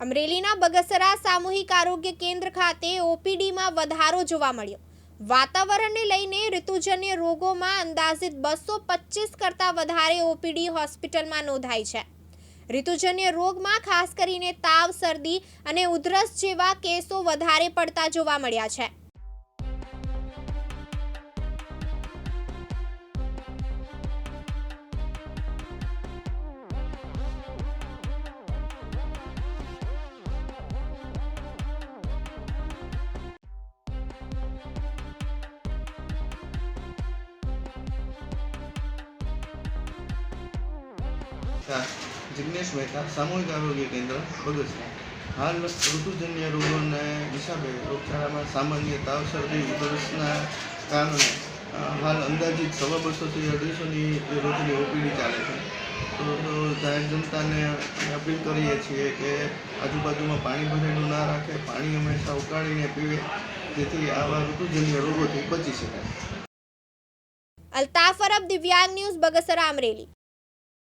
અમરેલીના બગસરા સામૂહિક આરોગ્ય કેન્દ્ર ખાતે ઓપીડીમાં વધારો જોવા મળ્યો. વાતાવરણને લઈને ઋતુજન્ય રોગોમાં અંદાજિત બસો પચીસ કરતાં વધારે ઓપીડી હોસ્પિટલમાં નોંધાઈ છે. ઋતુજન્ય રોગમાં ખાસ કરીને તાવ, શરદી અને ઉધરસ જેવા કેસો વધારે પડતા જોવા મળ્યા છે. નમસ્કાર જિગ્નેશ મહેતા, સામૂહિક આરોગ્ય કેન્દ્ર, બગસરા. હાલ ઋતુજન્ય રોગોને હિસાબે રોગચાળામાં સામાન્ય તાવ શરદી ઉધરસના કારણે હાલ અંદાજિત સવા બસોથી અઢીસોની રોજની ઓપીડી ચાલે છે. તો જાહેર જનતાને અપીલ કરીએ છીએ કે આજુબાજુમાં પાણી ભરેલું ના રાખે, પાણી હંમેશા ઉકાળીને પીવે, જેથી આવા ઋતુજન્ય રોગોથી બચી શકાય. અલ્તાફ અરબ, દિવ્યાંગ ન્યૂઝ, બગસરા અમરેલી.